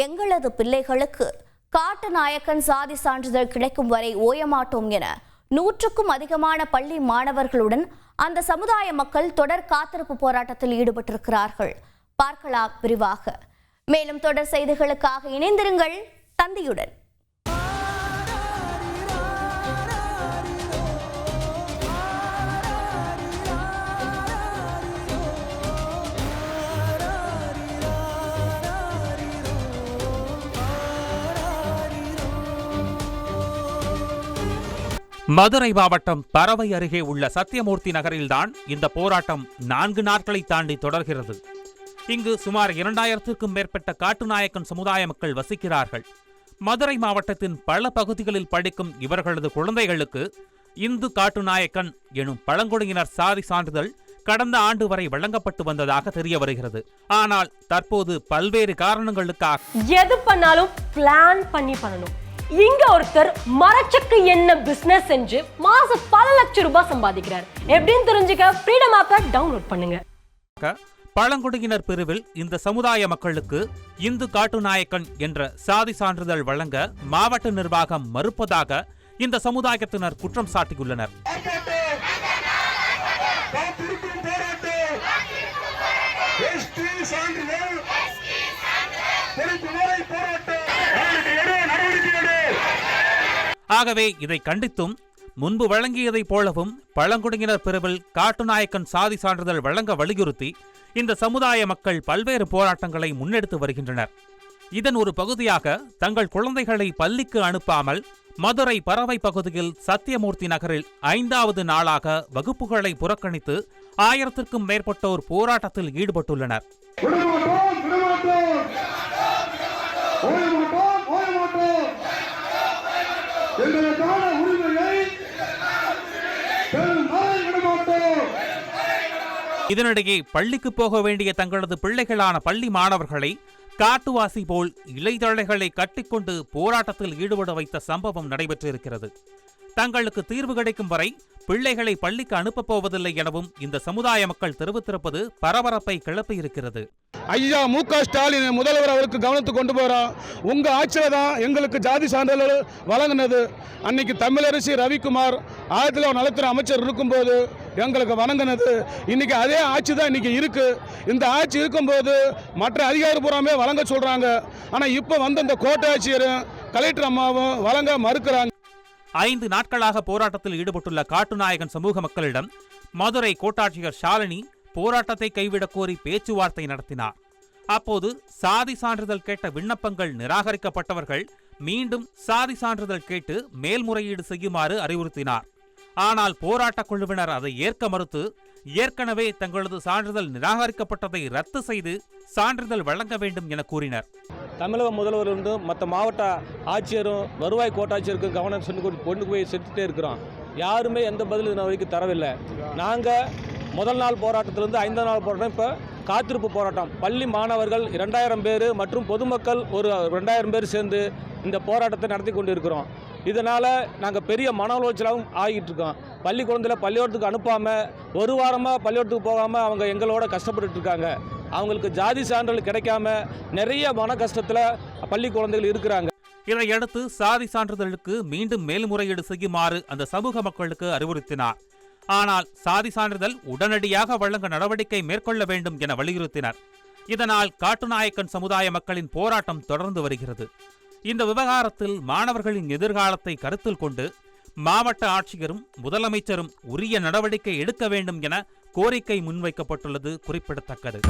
எங்களது பிள்ளைகளுக்கு காட்டு நாயக்கன் சாதி சான்றிதழ் கிடைக்கும் வரை ஓயமாட்டோம் என நூற்றுக்கும் அதிகமான பள்ளி மாணவர்களுடன் அந்த சமுதாய மக்கள் தொடர் காத்திருப்பு போராட்டத்தில் ஈடுபட்டிருக்கிறார்கள். பார்க்கலாம் விரிவாக. மேலும் தொடர் செய்திகளுக்காக இணைந்திருங்கள் தந்தியுடன். மதுரை மாவட்டம் பறவை அருகே உள்ள சத்தியமூர்த்தி நகரில்தான் இந்த போராட்டம் நான்கு நாட்களை தாண்டி தொடர்கிறது. இங்கு சுமார் இரண்டாயிரத்திற்கும் மேற்பட்ட காட்டுநாயக்கன் சமுதாய மக்கள் வசிக்கிறார்கள். மதுரை மாவட்டத்தின் பல பகுதிகளில் படிக்கும் இவர்களது குழந்தைகளுக்கு இந்து காட்டுநாயக்கன் எனும் பழங்குடியினர் சாதி சான்றிதழ் கடந்த ஆண்டு வரை வழங்கப்பட்டு வந்ததாக தெரிய வருகிறது. ஆனால் தற்போது பல்வேறு காரணங்களுக்காக எது பண்ணாலும் பிளான் பண்ணி பண்ணணும். இங்க ஒருத்தர் மரச்சக்கு என்ன பிசினஸ் செஞ்சு மாசம் பல லட்சம் ரூபாய் சம்பாதிக்கிறார். எப்படின்னு தெரிஞ்சுக்க ஃப்ரீடம் ஆப்பை டவுன்லோட் பண்ணுங்க. பழங்குடியினர் பிரிவில் இந்த சமுதாய மக்களுக்கு இந்து காட்டுநாயக்கன் என்ற சாதி சான்றிதழ் வழங்க மாவட்ட நிர்வாகம் மறுப்பதாக இந்த சமுதாயத்தினர் குற்றம் சாட்டியுள்ளனர். சான்றிதழ் பொறுப்பு வரை போராட்டம் நடவடிக்கை எடு நடவடிக்கை எடு ஆகவே இதை கண்டித்தும் முன்பு வழங்கியதைப் போலவும் பழங்குடியினர் பிரிவில் காட்டுநாயக்கன் சாதி சான்றிதழ் வழங்க வலியுறுத்தி இந்த சமுதாய மக்கள் பல்வேறு போராட்டங்களை முன்னெடுத்து வருகின்றனர். இதன் ஒரு பகுதியாக தங்கள் குழந்தைகளை பள்ளிக்கு அனுப்பாமல் மதுரை பறவை பகுதியில் சத்தியமூர்த்தி நகரில் ஐந்தாவது நாளாக வகுப்புகளை புறக்கணித்து ஆயிரத்திற்கும் மேற்பட்டோர் போராட்டத்தில் ஈடுபட்டுள்ளனர். இதனிடையே பள்ளிக்கு போக வேண்டிய தங்களது பிள்ளைகளான பள்ளி மாணவர்களை காட்டுவாசி போல் இலைதழைகளை கட்டிக்கொண்டு போராட்டத்தில் ஈடுபட வைத்த சம்பவம் நடைபெற்றிருக்கிறது. தங்களுக்கு தீர்வு கிடைக்கும் வரை பிள்ளைகளை பள்ளிக்கு அனுப்பப் போவதில்லை எனவும் இந்த சமுதாய மக்கள் தெரிவித்திருப்பது பரபரப்பை கிளப்பியிருக்கிறது ஐயா மு க. ஸ்டாலின் முதல்வர் அவருக்கு கவனத்துக்கு கொண்டு போகிறோம் உங்கள் ஆட்சியில் தான் எங்களுக்கு ஜாதி சான்றிதழ் வழங்கினது. அன்னைக்கு தமிழரசி ரவிக்குமார் ஆயிரத்தி தொள்ளாயிரத்தி நலத்துறை அமைச்சர் இருக்கும்போது எங்களுக்கு வணங்கினது. இன்னைக்கு அதே ஆட்சி தான் இன்னைக்கு இருக்கு. இந்த ஆட்சி இருக்கும்போது மற்ற அதிகாரப்பூர்வமே வழங்க சொல்கிறாங்க ஆனால் இப்போ வந்து இந்த கோட்டாட்சியரும் கலெக்டர் அம்மாவும் வழங்க மறுக்கிறாங்க. ஐந்து நாட்களாக போராட்டத்தில் ஈடுபட்டுள்ள காட்டுநாயகன் சமூக மக்களிடம் மதுரை கோட்டாட்சியர் ஷாலினி போராட்டத்தை கைவிடக் கோரி பேச்சுவார்த்தை நடத்தினார். அப்போது சாதி சான்றிதழ் கேட்ட விண்ணப்பங்கள் நிராகரிக்கப்பட்டவர்கள் மீண்டும் சாதி சான்றிதழ் கேட்டு மேல்முறையீடு செய்யுமாறு அறிவுறுத்தினார். ஆனால் போராட்டக் குழுவினர் அதை ஏற்க மறுத்து ஏற்கனவே தங்களது சான்றிதழ் நிராகரிக்கப்பட்டதை ரத்து செய்து சான்றிதழ் வழங்க வேண்டும் என கூறினர். தமிழக முதல்வர் வந்து மற்ற மாவட்ட ஆட்சியரும் வருவாய் கோட்டாட்சியருக்கும் கவனம் சென்று கொண்டு கொண்டு போய் செஞ்சுட்டே இருக்கிறோம். யாருமே எந்த பதிலும் இன்ன வரைக்கும் தரவில்லை. நாங்கள் முதல் நாள் போராட்டத்திலிருந்து ஐந்தாம் நாள் போராட்டம் இப்போ காத்திருப்பு போராட்டம். பள்ளி மாணவர்கள் இரண்டாயிரம் பேர் மற்றும் பொதுமக்கள் ஒரு ரெண்டாயிரம் பேர் சேர்ந்து இந்த போராட்டத்தை நடத்தி கொண்டு இருக்கிறோம் இதனால் நாங்கள் பெரிய மன உளைச்சலாகவும் ஆகிட்டு இருக்கோம். பள்ளி குழந்தையில பள்ளிக்கூடத்துக்கு அனுப்பாமல் ஒரு வாரமாக பள்ளிக்கூடத்துக்கு போகாமல் அவங்க எங்களோட கஷ்டப்பட்டுட்டு இருக்காங்க. அவங்களுக்கு ஜாதி சான்றிதழ் கிடைக்காம நிறைய மன கஷ்டத்தில் பள்ளி குழந்தைகள் இருக்கிறாங்க. இதையடுத்து சாதி சான்றிதழுக்கு மீண்டும் மேல்முறையீடு செய்யுமாறு அந்த சமூக மக்களுக்கு அறிவுறுத்தினார். ஆனால் சாதி சான்றிதழ் உடனடியாக வழங்க நடவடிக்கை மேற்கொள்ள வேண்டும் என வலியுறுத்தினர். இதனால் காட்டுநாயக்கன் சமுதாய மக்களின் போராட்டம் தொடர்ந்து வருகிறது. இந்த விவகாரத்தில் மாணவர்களின் எதிர்காலத்தை கருத்தில் கொண்டு மாவட்ட ஆட்சியரும் முதலமைச்சரும் உரிய நடவடிக்கை எடுக்க வேண்டும் என கோரிக்கை முன்வைக்கப்பட்டுள்ளது குறிப்பிடத்தக்கது.